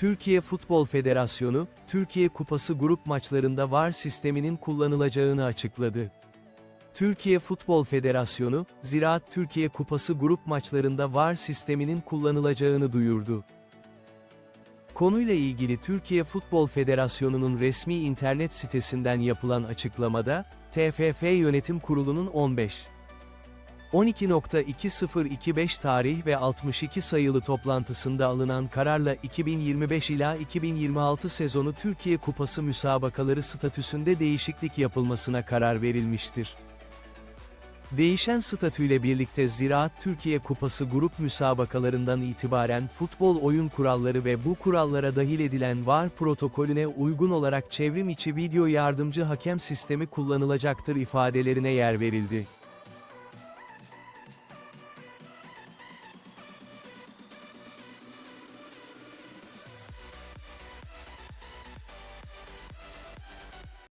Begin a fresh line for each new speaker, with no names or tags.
Türkiye Futbol Federasyonu, Türkiye Kupası grup maçlarında VAR sisteminin kullanılacağını açıkladı. Türkiye Futbol Federasyonu, Ziraat Türkiye Kupası grup maçlarında VAR sisteminin kullanılacağını duyurdu. Konuyla ilgili Türkiye Futbol Federasyonu'nun resmi internet sitesinden yapılan açıklamada, TFF Yönetim Kurulu'nun 15 12.2025 tarih ve 62 sayılı toplantısında alınan kararla 2025 ila 2026 sezonu Türkiye Kupası müsabakaları statüsünde değişiklik yapılmasına karar verilmiştir. Değişen statüyle birlikte Ziraat Türkiye Kupası grup müsabakalarından itibaren futbol oyun kuralları ve bu kurallara dahil edilen VAR protokolüne uygun olarak çevrim içi video yardımcı hakem sistemi kullanılacaktır ifadelerine yer verildi.